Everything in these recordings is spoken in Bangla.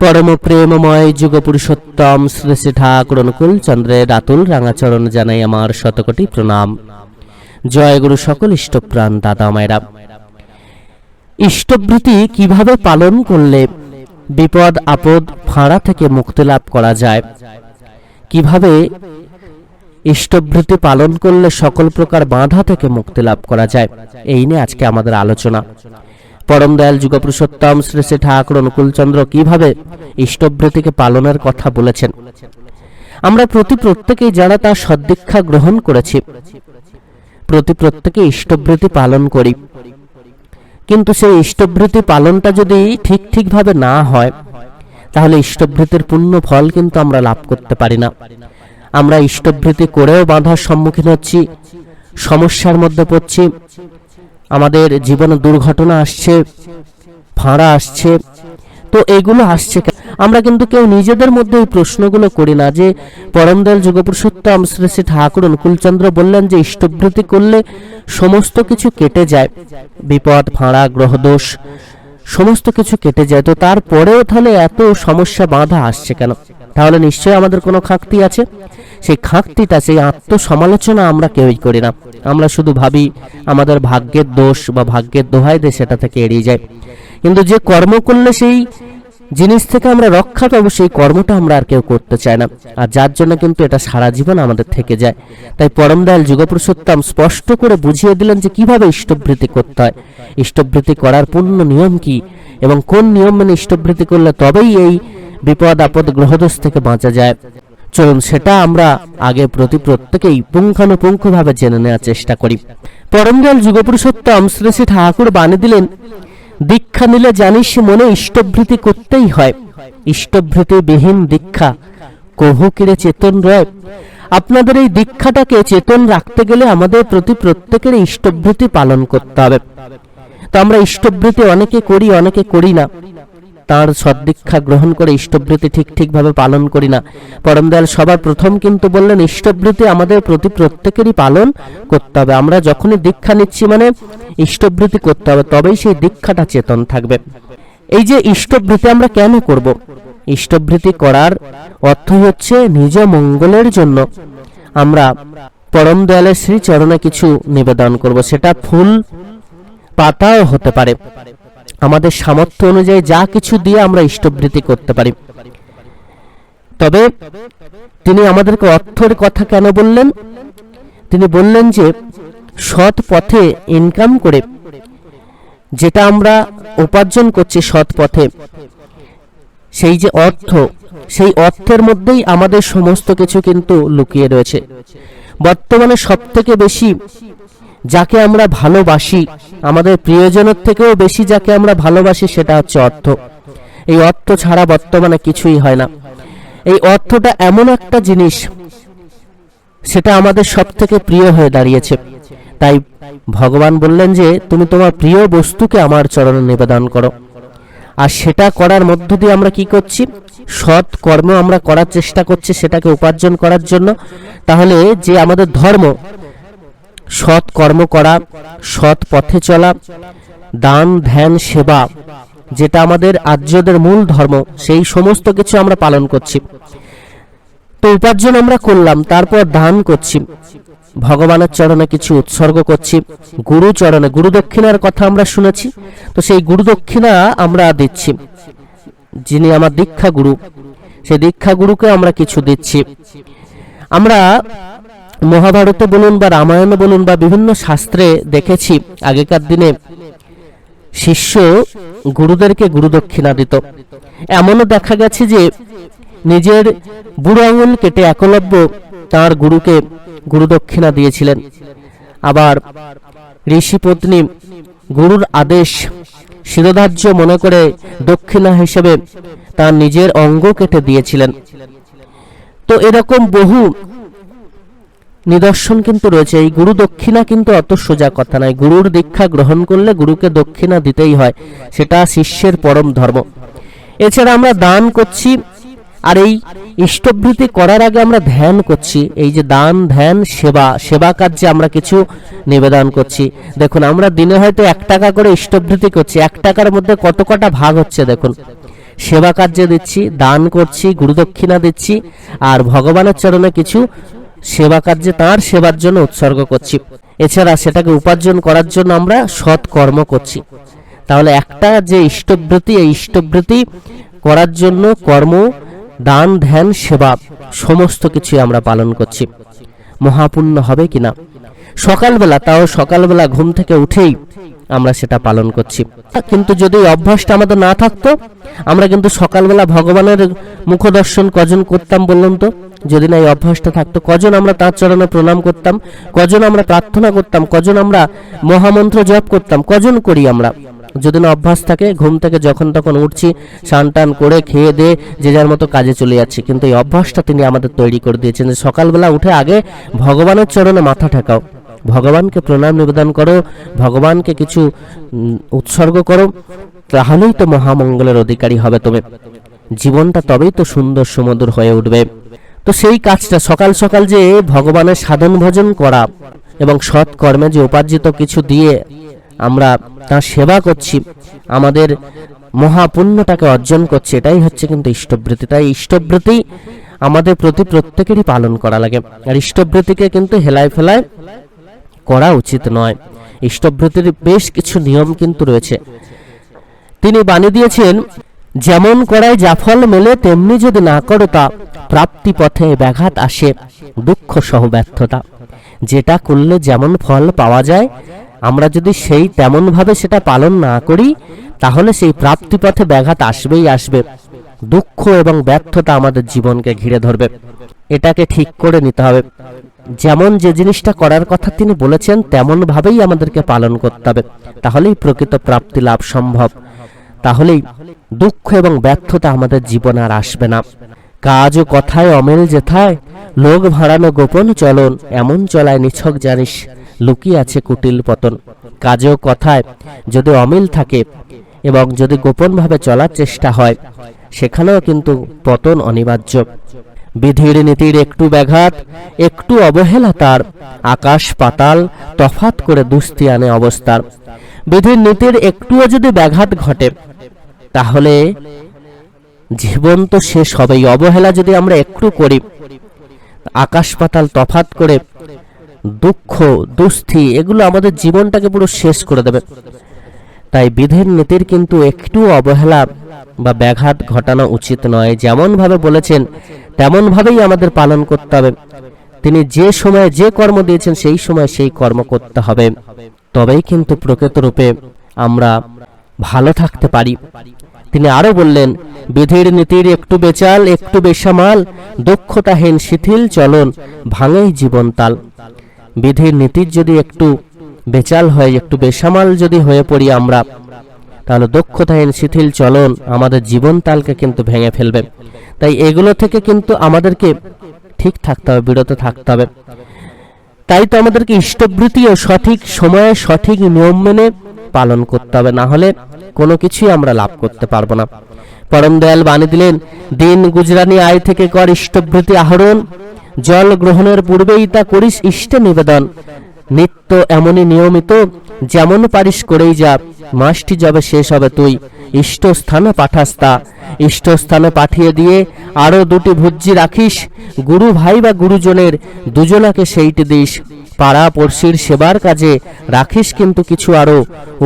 পরম প্রেমময় যুগ পুরুষোত্তম ঠাকুর অনুকূল চন্দ্রের রাতুল রাঙাচরণ জানাই আমার শতকোটি প্রণাম। জয় গুরু সকল ইষ্টপ্রাণ দাদা মায়েরা। ইষ্টভৃতি কীভাবে পালন করলে বিপদ, আপদ, ফাঁড়া থেকে মুক্তি লাভ করা যায়? কীভাবে ইষ্টভৃতি পালন করলে সকল প্রকার বাধা থেকে মুক্তি লাভ করা যায়? এই নিয়ে আজকে আমাদের আলোচনা। পরম দয়াল যুগপুরুষোত্তম শ্রী শ্রী ঠাকুর অনুকূলচন্দ্র কীভাবে ইষ্টভৃতিকে পালনের কথা বলেছেন। আমরা প্রতি প্রত্যেকেই যারা তার সদ্দীক্ষা গ্রহণ করেছি, প্রতি প্রত্যেকে ইষ্টভৃতি পালন করি। কিন্তু সেই ইষ্টভৃতি পালনটা যদি ঠিক ঠিকভাবে না হয়, তাহলে ইষ্টভৃতির পূর্ণ ফল কিন্তু আমরা লাভ করতে পারি না। আমরা ইষ্টভৃতি করেও বাধার সম্মুখীন হচ্ছি, সমস্যার মধ্যে পড়ছি আমাদের জীবনে দুর্ঘটনা আসছে, ফাঁড়া আসছে, তো এগুলো আসছে? আমরা কিন্তু কেউ নিজেদের মধ্যে এই প্রশ্নগুলো করি না যে পরমদয়াল যুগপুরুষোত্তম শ্রী শ্রী ঠাকুর অনুকূলচন্দ্র বললেন যে ইষ্টভৃতি করলে সমস্ত কিছু কেটে যায়, বিপদ, ফাঁড়া, গ্রহদোষ, সমস্ত কিছু কেটে যায়। তো তারপরেও তাহলে এত সমস্যা বাধা আসছে কেন? তাহলে নিশ্চয়ই আমাদের কোনো খাকতি আছে? সেই খাকতিটা সেই আত্মসমালোচনা আমরা কেউই করি না। আমরা শুধু ভাবি আমাদের ভাগ্যের দোষ বা ভাগ্যের দোহাই দিয়ে সেটা থেকে এড়িয়ে যায়। কিন্তু যে কর্ম করলে সেই জিনিস থেকে আমরা রক্ষা পাবো, সেই কর্মটা আমরা আর কেউ করতে চাই না। আর যার জন্য কিন্তু এটা সারা জীবন আমাদের থেকে যায়। তাই পরম দয়াল যুগপুরুষোত্তম স্পষ্ট করে বুঝিয়ে দিলেন যে কীভাবে ইষ্টভৃতি করতে হয়। ইষ্টভৃতি করার পূর্ণ নিয়ম কি এবং কোন নিয়ম মেনে ইষ্টভৃতি করলে তবেই এই বিপদ আপদ গ্রহদোষ থেকে বাঁচা যায়? চলুন সেটা আমরা আগে প্রতি প্রত্যেকেই পুঙ্খানুপুঙ্খভাবে জেনে নেওয়ার চেষ্টা করি। পরমদয়াল যুগপুরুষোত্তম শ্রী শ্রী ঠাকুর বাণী দিলেন, দীক্ষা নিলে জানিস মনে ইষ্টভৃতি করতেই হয়। ইষ্টভৃতি বিহীন দীক্ষা, কহু কিরে চেতন রয়? আপনাদের এই দীক্ষাটাকে চেতন রাখতে গেলে আমাদের প্রতি প্রত্যেকের ইষ্টভৃতি পালন করতে হবে। তো আমরা ইষ্টভৃতি অনেকে করি অনেকে করি না। তার সদ্দীক্ষা গ্রহণ করে ইষ্টভৃতি ঠিক ঠিকভাবে পালন করি না। পরম দয়াল সবার প্রথম কিন্তু বললেন ইষ্টভৃতি আমাদের প্রতি প্রত্যেকেরই পালন করতে হবে। আমরা যখনই দীক্ষা নিচ্ছি মানে ইষ্টভৃতি করতে হবে, তবেই সেই দীক্ষাটা চেতন থাকবে। এই যে ইষ্টভৃতি আমরা কেন করব? ইষ্টভৃতি করার অর্থ হচ্ছে নিজ মঙ্গলের জন্য আমরা পরম দয়ালের শ্রী চরণে কিছু নিবেদন করব। সেটা ফুল পাতাও হতে পারে। আমাদের সামর্থ্য অনুযায়ী যা কিছু দিয়ে আমরা ইষ্টভৃতি করতে পারি। তবে তিনি আমাদেরকে অর্থের কথা কেন বললেন? তিনি বললেন যে, সৎ পথে ইনকাম করে যেটা আমরা উপার্জন করছি সৎ পথে, সেই যে অর্থ, সেই অর্থের মধ্যেই আমাদের সমস্ত কিছু কিন্তু লুকিয়ে রয়েছে। বর্তমানে সব থেকে বেশি যাকে আমরা ভালোবাসি, আমাদের প্রিয়জনের থেকেও বেশি যাকে আমরা ভালোবাসি সেটা হচ্ছে অর্থ। এই অর্থ ছাড়া বর্তমানে কিছুই হয় না। এই অর্থটা এমন একটা জিনিস, সেটা আমাদের সব থেকে প্রিয় হয়ে দাঁড়িয়েছে। তাই ভগবান বললেন যে, তুমি তোমার প্রিয় বস্তুকে আমার চরণে নিবেদন করো। আর সেটা করার মধ্য দিয়ে আমরা কি করছি? সৎ কর্ম আমরা করার চেষ্টা করছি সেটাকে উপার্জন করার জন্য। তাহলে যে আমাদের ধর্ম সৎ কর্ম করা, সৎ পথে চলা, দান, ধ্যান, সেবা, যেটা আমাদের আর্যদের মূল ধর্ম, সেই সমস্ত কিছু আমরা পালন করছি। তো উপার্জন আমরা করলাম, তারপর দান করছি। ভগবানের চরণে কিছু উৎসর্গ করছি, গুরু চরণে, গুরু দক্ষিণার কথা আমরা শুনেছি, তো সেই গুরু দক্ষিণা আমরা দিচ্ছি। যিনি আমার দীক্ষা গুরু, সেই দীক্ষা গুরুকে আমরা কিছু দিচ্ছি। আমরা মহাভারতে বলুন বা রামায়ণে বলুন বা বিভিন্ন শাস্ত্রে দেখেছি আগেকার দিনে শিষ্য গুরুদেরকে গুরু দক্ষিণা দিত। এমনও দেখা গেছে যে নিজের বুড়ো আঙুল কেটে একলব্য তার গুরুকে গুরু দক্ষিণা দিয়েছিলেন। আবার ঋষি পত্নী গুরুর আদেশ শিরোধার্য মনে করে দক্ষিণা হিসেবে তার নিজের অঙ্গ কেটে দিয়েছিলেন। তো এরকম বহু নিদর্শন কিন্তু রয়েছে। এই গুরু দক্ষিণা কিন্তু অত সোজা কথা নয়। গুরুর দীক্ষা গ্রহণ করলে গুরুকে দক্ষিণা দিতেই হয়। সেটা শিষ্যের পরম ধর্ম। এছাড়া আমরা দান করছি। আর এই ইষ্টভৃতি করার আগে আমরা ধ্যান করছি। এই যে দান, ধ্যান, সেবা সেবা কার্যে আমরা কিছু নিবেদন করছি। দেখুন, আমরা দিনে হয়তো এক টাকা করে ইষ্টভৃতি করছি। এক টাকার মধ্যে কত কটা ভাগ হচ্ছে দেখুন। সেবা কার্যে দিচ্ছি, দান করছি গুরুদক্ষিণা দিচ্ছি। আর ভগবানের চরণে কিছু সেবা কার্যে তাঁর সেবার জন্য উৎসর্গ করছি। এছাড়া সেটাকে উপার্জন করার জন্য আমরা সৎ কর্ম করছি। তাহলে একটা যে ইষ্টবৃত্তি এই ইষ্টবৃত্তি করার জন্য কর্ম, দান, ধ্যান, সেবা সমস্ত কিছু আমরা পালন করছি। মহাপুণ্য হবে কিনা সকালবেলা, তাও সকালবেলা ঘুম থেকে উঠেই আমরা সেটা পালন করছি। কিন্তু যদি অভ্যাসটা আমাদের না থাকতো, আমরা কিন্তু সকালবেলা ভগবানের মুখদর্শন কজন করতাম বললাম তো? যদি না এই অভ্যাসটা থাকতো, কজন আমরা তার চরণে প্রণাম করতাম? কজন আমরা প্রার্থনা করতাম? কজন আমরা মহামন্ত্র জপ করতাম? কজন করি আমরা? যদি না অভ্যাস থাকে, ঘুম থেকে যখন তখন উঠছি, স্নান টান করে খেয়ে দিয়ে যে যার মতো কাজে চলে যাচ্ছি। কিন্তু এই অভ্যাসটা তিনি আমাদের তৈরি করে দিয়েছেন যে সকালবেলা উঠে আগে ভগবানের চরণে মাথা ঠেকাও। ভগবানকে প্রণাম, নিবেদন করো, ভগবানকে কিছু উৎসর্গ করো, তাহলেই তো মহামঙ্গলের অধিকারী হবে তুমি। জীবনটা তবেই তো সুন্দর, সুমধুর হয়ে উঠবে। তো সেই কাজটা সকাল সকাল যে ভগবানের সাধন ভজন করা এবং সৎ কর্মে যে উপার্জিত কিছু দিয়ে আমরা তার সেবা করছি, আমাদের মহাপুণ্যটাকে অর্জন করছি, এটাই হচ্ছে কিন্তু ইষ্টবৃত্তি। তাই ইষ্টবৃত্তি আমাদের প্রতি প্রত্যেকেরই পালন করা লাগে। আর ইষ্টবৃত্তিকে কিন্তু হেলায় ফেলায় করা উচিত নয়। ইষ্টবৃত্তির বেশ কিছু নিয়ম কিন্তু রয়েছে। তিনি বাণী দিয়েছেন যেমন করায় জাফল মেলে, তেমনি যদি না করো তা প্রাপ্তি পথে ব্যাঘাত আসে, দুঃখ সহ ব্যর্থতা। যেটা করলে যেমন ফল পাওয়া যায়, আমরা যদি সেই তেমনভাবে সেটা পালন না করি, তাহলে সেই প্রাপ্তি পথে ব্যাঘাত আসবেই আসবে। দুঃখ এবং ব্যর্থতা আমাদের জীবনকে ঘিরে ধরবে। এটাকে ঠিক করে নিতে হবে। যেমন যে জিনিসটা করার কথা তিনি বলেছেন তেমন ভাবেই আমাদেরকে পালন করতে হবে। তাহলেই প্রকৃত প্রাপ্তি লাভ সম্ভব। তাহলেই দুঃখ এবং ব্যর্থতা আমাদের জীবন আর আসবে না। কাজ ও কথায় অমেল যেথায়, লোক ভাড়ানো গোপন চলন, এমন চলায় নিছক জানিস, লুকিয়ে আছে কুটিল পতন। কাজে ও কথায় যদি অমিল থাকে এবং যদি গোপনভাবে চলার চেষ্টা হয়, সেখানেও কিন্তু পতন অনিবার্য। বিধির নীতির একটু ব্যাঘাত, একটু অবহেলা তার, আকাশ পাতাল তফাত করে দুস্তি আনে অবস্থার। বিধির নীতির একটুও যদি ব্যাঘাত ঘটে তাহলে জীবন তো শেষ হবেই অবহেলা যদি আমরা একটু করি, আকাশ পাতাল তফাত করে, দুঃখ, দুস্থি, এগুলো আমাদের জীবনটাকে পুরো শেষ করে দেবে। তাই বিধির নীতির কিন্তু একটু অবহেলা বা ব্যাঘাত ঘটানো উচিত নয়। যেমন ভাবে বলেছেন তেমন ভাবেই আমাদের পালন করতে হবে। তিনি যে সময়ে যে কর্ম দিয়েছেন, সেই সময় সেই কর্ম করতে হবে। তবেই কিন্তু প্রকৃত রূপে আমরা ভালো থাকতে পারি। তিনি আরও বললেন, বিধির নীতির একটু বেচাল, একটু বেসামাল দক্ষতাহীন শিথিল চলন, ভাঙেই জীবন তাল। বিধির নীতির যদি একটু বেচাল হয়, একটু বেসামাল যদি হয়ে পড়ি আমরা, তাহলে দক্ষতাহীন শিথিল চলন আমাদের জীবন তালকে কিন্তু ভেঙে ফেলবে। তাই এগুলো থেকে কিন্তু আমাদেরকে ঠিক থাকতে হবে, বিরত থাকতে হবে। তাই তো আমাদেরকে ইষ্টবৃত্তিও সঠিক সময়ে সঠিক নিয়ম মেনে পালন করতে হবে। না হলে কোনো কিছুই আমরা লাভ করতে পারব না। পরম দয়াল বাণী দিলেন, দিন গুজরানি আয় থেকে কর ইষ্টবৃত্তি আহরণ। জল গ্রহণের পূর্বেই তা করিস ইষ্টে নিবেদন। নিত্য এমনই নিয়মিত, যেমন পারিস করেই যা। মাসটি যাবে শেষ হবে তুই। ইষ্ট স্থানে পাঠাস তা। ইষ্ট স্থানে পাঠিয়ে দিয়ে আরও দুটি ভুজ্জি রাখিস। গুরু ভাই বা গুরুজনের দুজনাকে সেইটি দিস। পাড়া পড়শির সেবার কাজে রাখিস কিন্তু কিছু আরও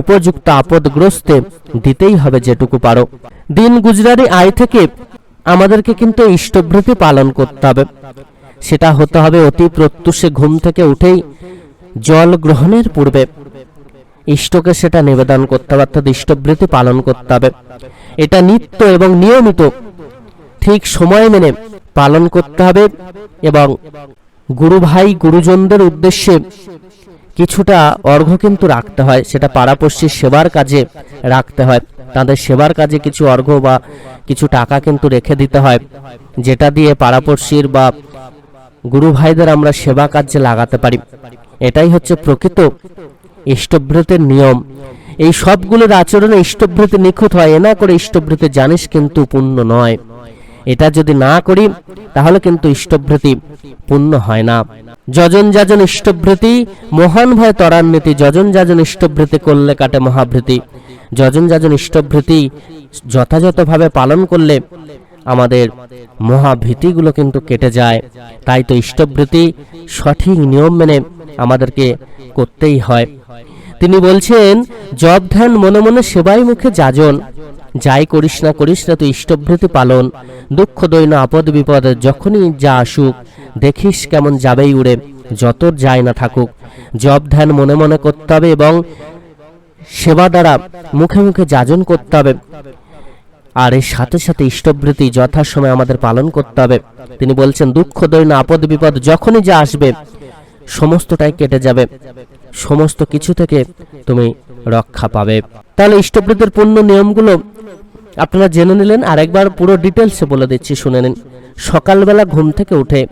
উপযুক্ত আপদগ্রস্তে দিতেই হবে যেটুকু পারো। দিন গুজরারি আয় থেকে আমাদেরকে কিন্তু ইষ্টভৃতি পালন করতে হবে। সেটা হতে হবে অতি প্রত্যুষে ঘুম থেকে উঠেই জল গ্রহণের পূর্বে। ইষ্টকে সেটা নিবেদন করতে হবে, অর্থাৎ ইষ্টবৃত্তি পালন করতে হবে। এটা নিত্য এবং নিয়মিত ঠিক সময় মেনে পালন করতে হবে এবং গুরু ভাই গুরুজনদের উদ্দেশ্যে কিছুটা অর্ঘ্য কিন্তু রাখতে হয়, সেটা পাড়াপড়শির সেবার কাজে রাখতে হয়। তাদের সেবার কাজে কিছু অর্ঘ্য বা কিছু টাকা কিন্তু রেখে দিতে হয়, যেটা দিয়ে পাড়াপড়শির বা গুরু ভাইদের আমরা সেবা কাজে লাগাতে পারি। এটাই হচ্ছে প্রকৃত ইষ্টভৃতের নিয়ম। এই সবগুলোর আচরণে ইষ্টভৃতি নিখুঁত হয়, এ না করে ইষ্টভৃতি জানিস কিন্তু পূর্ণ নয়। এটা যদি না করি, তাহলে কিন্তু ইষ্টভৃতি পূর্ণ হয় না। যজন যাজন ইষ্টভৃতি, মহান ভয় ত্বরান্বিতি, যজন যাজন ইষ্টভৃতি করলে কাটে মহাভৃতি। যজন যাজন ইষ্টভৃতি যথাযথভাবে পালন করলে আমাদের মহাভীতিগুলো কিন্তু কেটে যায়। তাই তো ইষ্টভৃতি সঠিক নিয়ম মেনে আমাদেরকে করতেই হয়। তিনি বলছেন জব ধ্যান মনে মনে সেবাই মুখে যাজন। যাই করিস না করিস না, তুই ইষ্টভৃতি পালন। দুঃখ দৈন আপদ, বিপদ যখনই যা আসুক, দেখিস কেমন যাবেই উড়ে যত যায় না থাকুক। জব ধ্যান মনে মনে করতে হবে এবং সেবা দ্বারা মুখে মুখে যাজন করতে হবে। আর এর সাথে সাথে ইষ্টভৃতি যথাসময়ে আমাদের পালন করতে হবে। তিনি বলছেন, দুঃখ দৈন আপদ, বিপদ যখনই যা আসবে, সমস্তটাই কেটে যাবে। সমস্ত কিছু থেকে তুমি রক্ষা পাবে। তাহলে ইষ্টভৃতির পূর্ণ নিয়মগুলো আপনারা জেনে নিলেন। আরেকবার পুরো ডিটেলসে বলে দিচ্ছি, শুনে নিন। সকালবেলা ঘুম থেকে উঠে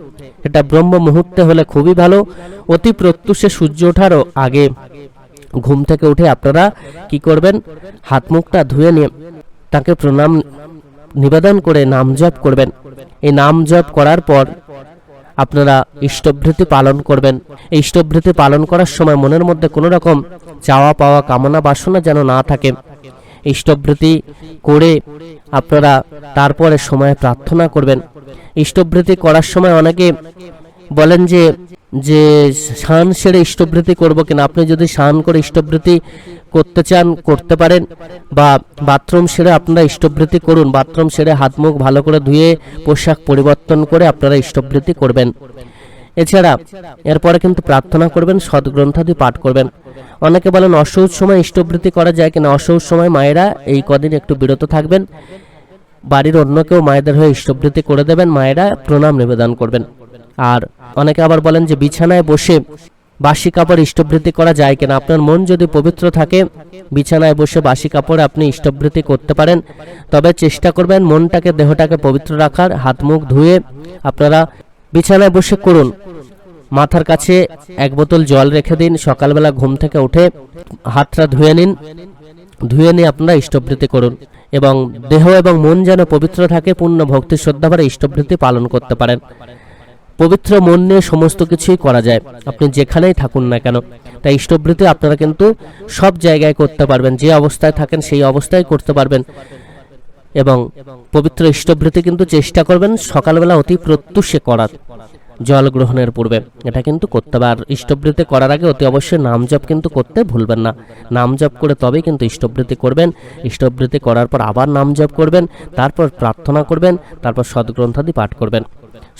এটা ব্রহ্ম মুহূর্তে হলে খুবই ভালো। অতি প্রত্যুষে সূর্য ওঠারও আগে ঘুম থেকে উঠে আপনারা কি করবেন? হাত মুখটা ধুয়ে নিয়ে তাকে প্রণাম, নিবেদন করে নাম জপ করবেন। এই নাম জপ করার পর আপনারা ইষ্টভৃতি পালন করবেন। এই ইষ্টভৃতি পালন করার সময় মনের মধ্যে কোনো রকম চাওয়া পাওয়া, কামনা বাসনা যেন না থাকে। ইষ্টভৃতি করে আপনারা তারপরে সময় প্রার্থনা করবেন। ইষ্টভৃতি করার সময় অনেকে বলেন যে যে স্নান সেরে ইষ্টভৃতি করব কিনা। আপনি যদি স্নান করে ইষ্টভৃতি করতে চান, করতে পারেন। বা বাথরুম সেরে আপনারা ইষ্টভৃতি করুন। বাথরুম সেরে হাত মুখ ভালো করে ধুয়ে পোশাক পরিবর্তন করে আপনারা ইষ্টভৃতি করবেন। এছাড়া এরপরে কিন্তু প্রার্থনা করবেন সদ্গ্রন্থাদি পাঠ করবেন। অনেকে বলেন অসৌচ সময় ইষ্টভৃতি করা যায় কিনা? অসৌচ সময় মায়েরা এই কদিন একটু বিরত থাকবেন। বাড়ির অন্য কেউ মায়েদের হয়ে ইষ্টভৃতি করে দেবেন। মায়েরা প্রণাম নিবেদন করবেন। আর অনেকে আবার বলেন যে বিছানায় বসে বাসি কাপড় ইষ্টভৃতি করা যায় কিনা? আপনার মন যদি পবিত্র থাকে, বিছানায় বসে বাসি কাপড়ে আপনি ইষ্টভৃতি করতে পারেন। তবে চেষ্টা করবেন মনটাকে, দেহটাকে পবিত্র রাখার। হাত, মুখ ধুয়ে আপনারা বিছানায় বসে করুন। মাথার কাছে এক বোতল জল রেখে দিন। সকালবেলা ঘুম থেকে উঠে হাতটা ধুয়ে নিন। ধুয়ে নিয়ে আপনারা ইষ্টভৃতি করুন এবং দেহ এবং মন যেন পবিত্র থাকে, পূর্ণ ভক্তি শ্রদ্ধাভরে ইষ্টভৃতি পালন করতে পারেন। পবিত্র মন নিয়ে সমস্ত কিছুই করা যায়। আপনি যেখানেই থাকুন না কেন। তাই ইষ্টভৃতি আপনারা কিন্তু সব জায়গায় করতে পারবেন। যে অবস্থায় থাকেন সেই অবস্থায় করতে পারবেন। এবং পবিত্র ইষ্টভৃতি কিন্তু চেষ্টা করবেন সকালবেলা অতি প্রত্যুষে করার, জল গ্রহণের পূর্বে। এটা কিন্তু করতে হবে। আর ইষ্টবৃত্তি করার আগে অতি অবশ্যই নাম জপ কিন্তু করতে ভুলবেন না। নাম জপ করে তবেই কিন্তু ইষ্টবৃত্তি করবেন। ইষ্টবৃত্তি করার পর আবার নাম জপ করবেন। তারপর প্রার্থনা করবেন। তারপর সদ্গ্রন্থাদি পাঠ করবেন।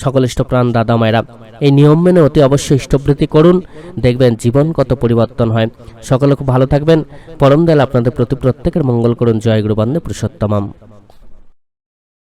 সকল ইষ্টপ্রাণ দাদা মায়েরা, এই নিয়ম মেনে অতি অবশ্যই ইষ্টবৃত্তি করুন। দেখবেন জীবন কত পরিবর্তন হয়। সকলে খুব ভালো থাকবেন। পরম দেল আপনাদের প্রতি প্রত্যেকের মঙ্গল করুন। জয় গুরুবান্ধে পুরুষোত্তমাম।